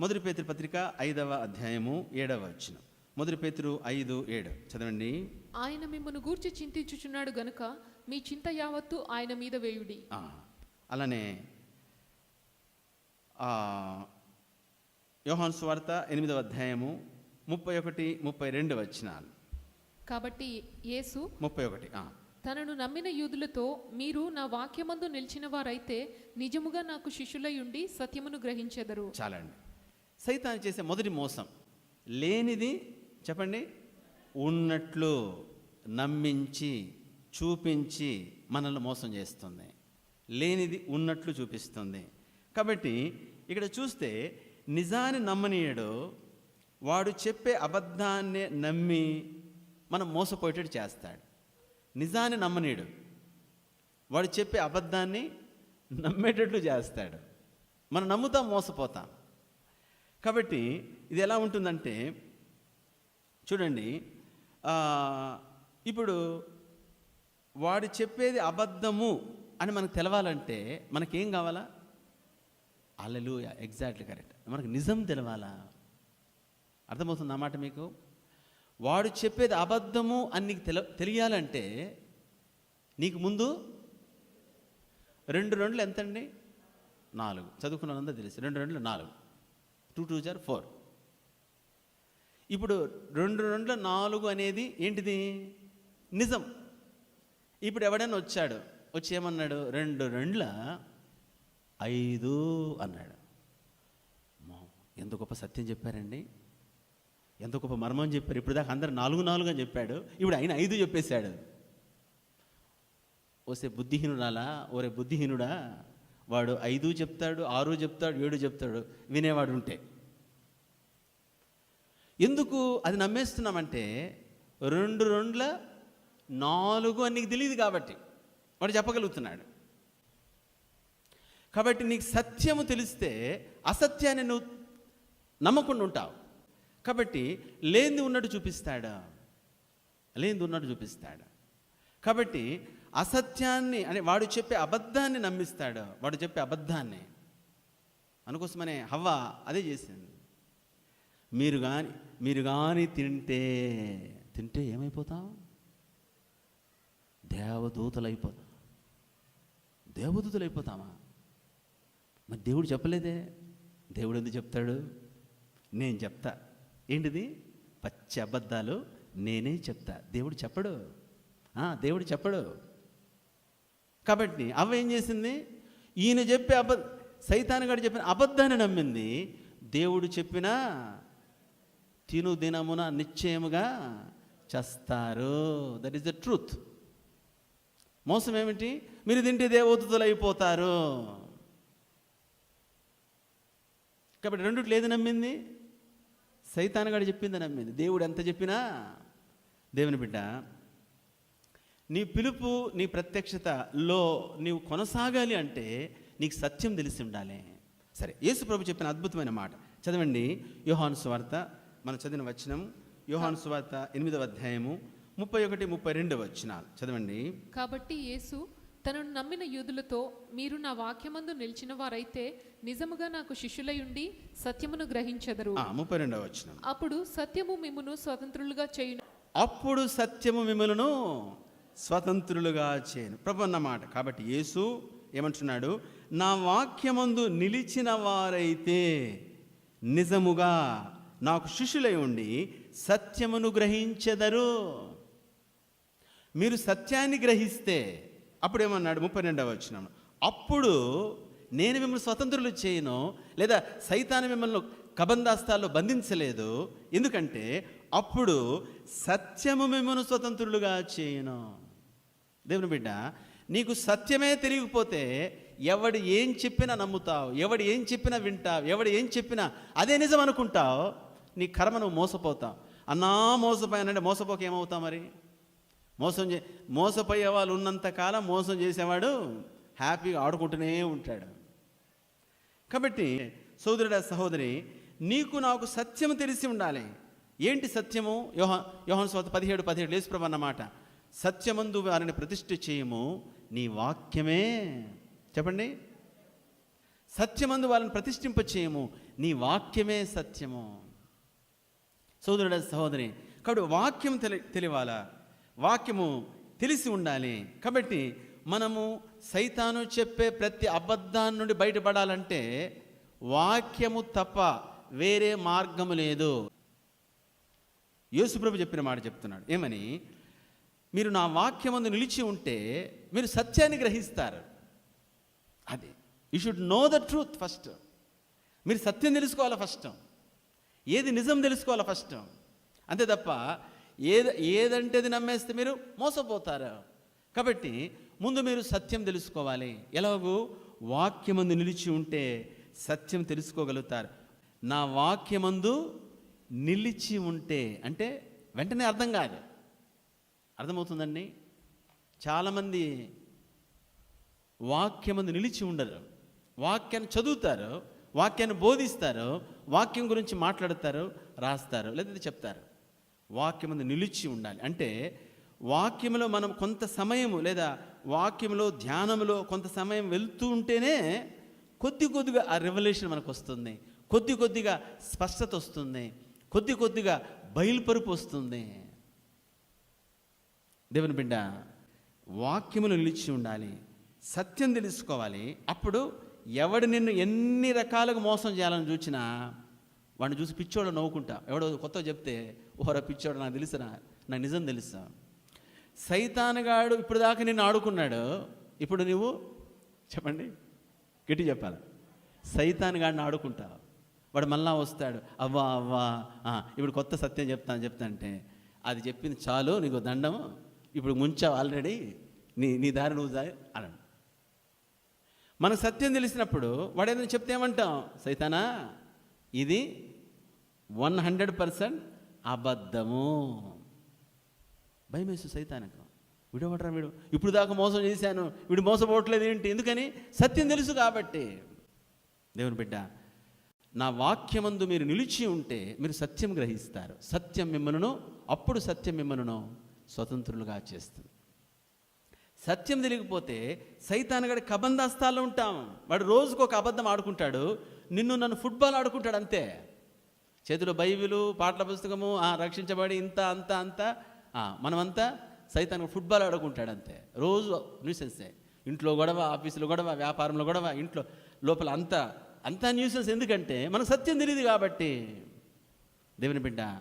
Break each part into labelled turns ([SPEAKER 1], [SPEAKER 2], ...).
[SPEAKER 1] మొదటి పేతురు పత్రిక ఐదవ అధ్యాయము ఏడవ వచ్చిన మొదటి పేతురు ఐదు ఏడు. చదవండి.
[SPEAKER 2] ఆయన మిమ్మల్ని గూర్చి చింతించుచున్నాడు గనుక మీ చింత యావత్తు ఆయన మీద వేయుడి.
[SPEAKER 1] అలానే యోహాను సువార్త ఎనిమిదవ అధ్యాయము ముప్పై ఒకటి ముప్పై రెండు వచ్చినాలు
[SPEAKER 2] కాబట్టి యేసు
[SPEAKER 1] ముప్పై ఒకటి.
[SPEAKER 2] తనను నమ్మిన యూదులతో మీరు నా వాక్యమందు నిలిచిన వారైతే నిజముగా నాకు శిష్యులయుండి సత్యమును గ్రహించెదరు.
[SPEAKER 1] చాలండి. సైతాన్ని చేసే మొదటి మోసం. లేనిది చెప్పండి ఉన్నట్లు నమ్మించి చూపించి మనల్ని మోసం చేస్తుంది. లేనిది ఉన్నట్లు చూపిస్తుంది. కాబట్టి ఇక్కడ చూస్తే నిజాన్ని నమ్మనీయడు వాడు చెప్పే అబద్ధాన్ని నమ్మి మనం మోసపోయేటట్టు చేస్తాడు. నిజాన్ని నమ్మనీయడు వాడు చెప్పే అబద్ధాన్ని నమ్మేటట్లు చేస్తాడు. మనం నమ్ముతాం మోసపోతాం. కాబట్టి ఇది ఎలా ఉంటుందంటే చూడండి ఇప్పుడు వాడు చెప్పేది అబద్ధము అని మనకు తెలవాలంటే మనకేం కావాలా? అల్లలు ఎగ్జాక్ట్లీ కరెక్ట్. మనకు నిజం తెలవాలా? అర్థమవుతుంది ఆ మాట మీకు? వాడు చెప్పేది అబద్ధము అని నీకు తెల తెలియాలంటే నీకు ముందు రెండు రెండులు ఎంతండి? నాలుగు. చదువుకున్నంతా తెలుసు. రెండు రెండులు నాలుగు. టూ టూ జార్ ఫోర్ ఇప్పుడు రెండు రెండు నాలుగు అనేది ఏంటిది? నిజం. ఇప్పుడు ఎవడైనా వచ్చాడు వచ్చి ఏమన్నాడు? రెండు రెండ్ల ఐదు అన్నాడు. ఎంత గొప్ప సత్యం చెప్పారండి. ఎంత గొప్ప మర్మం చెప్పారు. ఇప్పుడు దాకా అందరు నాలుగు నాలుగు అని చెప్పాడు. ఇప్పుడు ఆయన ఐదు చెప్పేశాడు. ఓసే బుద్ధిహీనుడాలా ఓరే బుద్ధిహీనుడా? వాడు ఐదు చెప్తాడు ఆరు చెప్తాడు ఏడు చెప్తాడు వినేవాడు ఉంటే ఎందుకు అది నమ్మేస్తున్నామంటే రెండు రెండుల నాలుగు అని నీకు తెలియదు కాబట్టి. వాడు చెప్పగలుగుతున్నాడు. కాబట్టి నీకు సత్యము తెలిస్తే అసత్యాన్ని నువ్వు నమ్మకుండా ఉంటావు. కాబట్టి లేనిది ఉన్నట్టు చూపిస్తాడా? లేనిది ఉన్నట్టు చూపిస్తాడా? కాబట్టి అసత్యాన్ని అంటే వాడు చెప్పే అబద్ధాన్ని నమ్మిస్తాడు. వాడు చెప్పే అబద్ధాన్ని. అందుకోసమనే హవ్వ అదే చేసింది. మీరు కానీ మీరు కానీ తింటే తింటే ఏమైపోతాం దేవదూతలు అయిపోతాం దేవదూతలు అయిపోతామా మరి దేవుడు చెప్పలేదే. దేవుడు ఎందుకు చెప్తాడు? నేను చెప్తా. ఏంటిది? పచ్చి అబద్ధాలు నేనే చెప్తా. దేవుడు చెప్పడు. దేవుడు చెప్పడు. కాబట్టి అవ్వ ఏం చేసింది? ఈయన చెప్పే అబ సైతానుగాడు చెప్పిన అబద్ధాన్ని నమ్మింది. దేవుడు చెప్పిన తిను దినమున నిశ్చయముగా చేస్తారు. దట్ ఈస్ ద ట్రూత్ మోసం ఏమిటి? మీరు తింటే దేవదూతలు అయిపోతారు. కాబట్టి రెండిట్లో ఏది నమ్మింది? సైతానగాడు చెప్పింది నమ్మింది. దేవుడు ఎంత చెప్పినా దేవుని బిడ్డ నీ పిలుపు నీ ప్రత్యక్షతలో నీవు కొనసాగాలి అంటే నీకు సత్యం తెలిసి ఉండాలి. సరే యేసు ప్రభు చెప్పిన అద్భుతమైన మాట. చదవండి. యోహాను సువార్త మనం చదివిన వచనం. యోహాను సువార్త ఎనిమిదవ అధ్యాయము ముప్పై ఒకటి ముప్పై రెండు వచనాలు. చదవండి.
[SPEAKER 2] కాబట్టి యేసు తనను నమ్మిన యూదులతో మీరు నా వాక్యమందు నిలిచిన వారైతే నిజముగా నాకు శిష్యులయుండి సత్యమును గ్రహించెదరు.
[SPEAKER 1] ముప్పై రెండవ వచనం.
[SPEAKER 2] అప్పుడు సత్యము మిమ్మును స్వతంత్రులుగా చేయును.
[SPEAKER 1] అప్పుడు సత్యము మిమ్మలను స్వతంత్రులుగా చేయను ప్రభు అన్నమాట కాబట్టి యేసు ఏమంటున్నాడు? నా వాక్యమందు నిలిచిన వారైతే నిజముగా నాకు శిష్యులై ఉండి సత్యమును గ్రహించెదరు. మీరు సత్యాన్ని గ్రహిస్తే అప్పుడు ఏమన్నాడు ముప్పై రెండవ వచ్చిన అప్పుడు నేను మిమ్మల్ని స్వతంత్రులు చేయను లేదా సైతాన్ని మిమ్మల్ని కబందాస్తాల్లో బంధించలేదు. ఎందుకంటే అప్పుడు సత్యము మిమ్మల్ని స్వతంత్రులుగా చేయను. దేవుని బిడ్డ నీకు సత్యమే తెలియకపోతే ఎవడు ఏం చెప్పినా నమ్ముతావు ఎవడు ఏం చెప్పినా వింటావు ఎవడు ఏం చెప్పినా అదే నిజం అనుకుంటావు నీ కర్మ నువ్వు మోసపోతావు. అన్నా మోసపోయానంటే మోసపోక ఏమవుతావు మరి? మోసం చే మోసపోయే వాళ్ళు ఉన్నంతకాలం మోసం చేసేవాడు హ్యాపీగా ఆడుకుంటూనే ఉంటాడు. కాబట్టి సోదరుడ సహోదరి నీకు నాకు సత్యం తెలిసి ఉండాలి. ఏంటి సత్యము? యోహ యోహన్ స్వాత పదిహేడు పదిహేడు లేసుప్రభ అన్నమాట. సత్యమందు వారిని ప్రతిష్ఠ చేయము నీ వాక్యమే. చెప్పండి. సత్యమందు వాళ్ళని ప్రతిష్ఠింప చేయము నీ వాక్యమే సత్యము. సోదరుడ సహోదరి కాబట్టి వాక్యం తెలి తెలివాలా? వాక్యము తెలిసి ఉండాలి. కాబట్టి మనము సైతాను చెప్పే ప్రతి అబద్ధాన్ని నుండి బయటపడాలంటే వాక్యము తప్ప వేరే మార్గము లేదు. యేసుప్రభు చెప్పిన మాట చెప్తున్నాడు. ఏమని? మీరు నా వాక్యమందు నిలిచి ఉంటే మీరు సత్యాన్ని గ్రహిస్తారు. అది. You should know the truth first మీరు సత్యం తెలుసుకోవాలి ఫస్ట్ ఏది నిజం తెలుసుకోవాలి ఫస్ట్ అంతే తప్ప ఏది ఏదంటే అది నమ్మేస్తే మీరు మోసపోతారు. కాబట్టి ముందు మీరు సత్యం తెలుసుకోవాలి. ఎలాగూ వాక్యమందు నిలిచి ఉంటే సత్యం తెలుసుకోగలుగుతారు. నా వాక్యమందు నిలిచి ఉంటే అంటే వెంటనే అర్థం కాదు. అర్థమవుతుందండి? చాలామంది వాక్యమందు నిలిచి ఉండరు. వాక్యాన్ని చదువుతారు వాక్యాన్ని బోధిస్తారు వాక్యం గురించి మాట్లాడతారు రాస్తారు లేదంటే చెప్తారు. వాక్యమందు నిలిచి ఉండాలి. అంటే వాక్యంలో మనం కొంత సమయము లేదా వాక్యంలో ధ్యానంలో కొంత సమయం వెళ్తూ ఉంటేనే కొద్ది కొద్దిగా ఆ రెవల్యూషన్ మనకు వస్తుంది. కొద్ది కొద్దిగా స్పష్టత వస్తుంది. కొద్ది కొద్దిగా బయలుపరుపు వస్తుంది. దేవుని బిడ్డ వాక్యములు నిలిచి ఉండాలి సత్యం తెలుసుకోవాలి. అప్పుడు ఎవడు నిన్ను ఎన్ని రకాలుగా మోసం చేయాలని చూసినా వాడిని చూసి పిచ్చోడు నవ్వుకుంటా. ఎవడో కొత్త చెప్తే ఓహరా పిచ్చోడు నాకు తెలుసురా నాకు నిజం తెలుసా. సైతానగాడు ఇప్పుడు దాకా నిన్ను ఆడుకున్నాడు. ఇప్పుడు నువ్వు చెప్పండి గట్టి చెప్పాలి. సైతానగాడిని ఆడుకుంటావు వాడు మళ్ళా వస్తాడు అవ్వా అవ్వా ఆ, ఇప్పుడు కొత్త సత్యం చెప్తాను చెప్తా అంటే అది చెప్పింది చాలు నీకు దండము. ఇప్పుడు ముంచావు ఆల్రెడీ నీ నీ దారి నువ్వు దారి అనండి మనకు సత్యం తెలిసినప్పుడు వాడు ఏదైనా చెప్తే ఏమంటాం? సైతానా ఇది వన్ హండ్రెడ్ పర్సెంట్ అబద్ధము. భయమేసు సైతానకు. విడవడరా వీడు? ఇప్పుడు దాకా మోసం చేశాను. వీడు మోసపోవట్లేదు ఏంటి? ఎందుకని? సత్యం తెలుసు కాబట్టి. దేవుని బిడ్డ నా వాక్యమందు మీరు నిలిచి ఉంటే మీరు సత్యం గ్రహిస్తారు. సత్యం మిమ్మల్ని అప్పుడు సత్యం మిమ్మల్ని స్వతంత్రులుగా చేస్తుంది. సత్యం తెలియకపోతే సైతానగడి కబందాస్తాల్లో ఉంటాం. వాడు రోజుకు ఒక అబద్ధం ఆడుకుంటాడు. నిన్ను నన్ను ఫుట్బాల్ ఆడుకుంటాడు అంతే. చేతిలో బైబిలు పాటల పుస్తకము ఆ, రక్షించబడి ఇంత అంత అంత. ఆ, మనమంతా సైతానికి ఫుట్బాల్ ఆడుకుంటాడు అంతే. రోజు న్యూసెన్సే ఇంట్లో గొడవ ఆఫీసులో గొడవ వ్యాపారంలో గొడవ ఇంట్లో లోపల అంతా అంతా న్యూసెన్స్ ఎందుకంటే మనకు సత్యం తెలియదు కాబట్టి. దేవుని బిడ్డ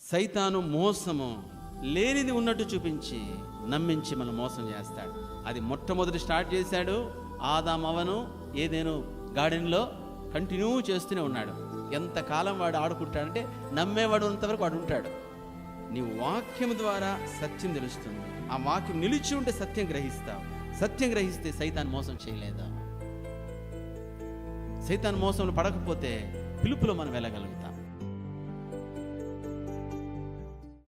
[SPEAKER 1] సైతాను మోసము లేనిది ఉన్నట్టు చూపించి నమ్మించి మనం మోసం చేస్తాడు. అది మొట్టమొదటి స్టార్ట్ చేశాడు ఆదామవను ఏదేను గార్డెన్లో కంటిన్యూ చేస్తూనే ఉన్నాడు. ఎంతకాలం వాడు ఆడుకుంటాడంటే నమ్మేవాడు ఉన్నంతవరకు వాడు ఉంటాడు. నీ వాక్యం ద్వారా సత్యం తెలుస్తుంది. ఆ వాక్యం నిలిచి ఉంటే సత్యం గ్రహిస్తావు. సత్యం గ్రహిస్తే సైతాన్ మోసం చేయలేదా. సైతాన్ మోసంలో పడకపోతే పిలుపులో మనం వెళ్ళగలుగుతాం.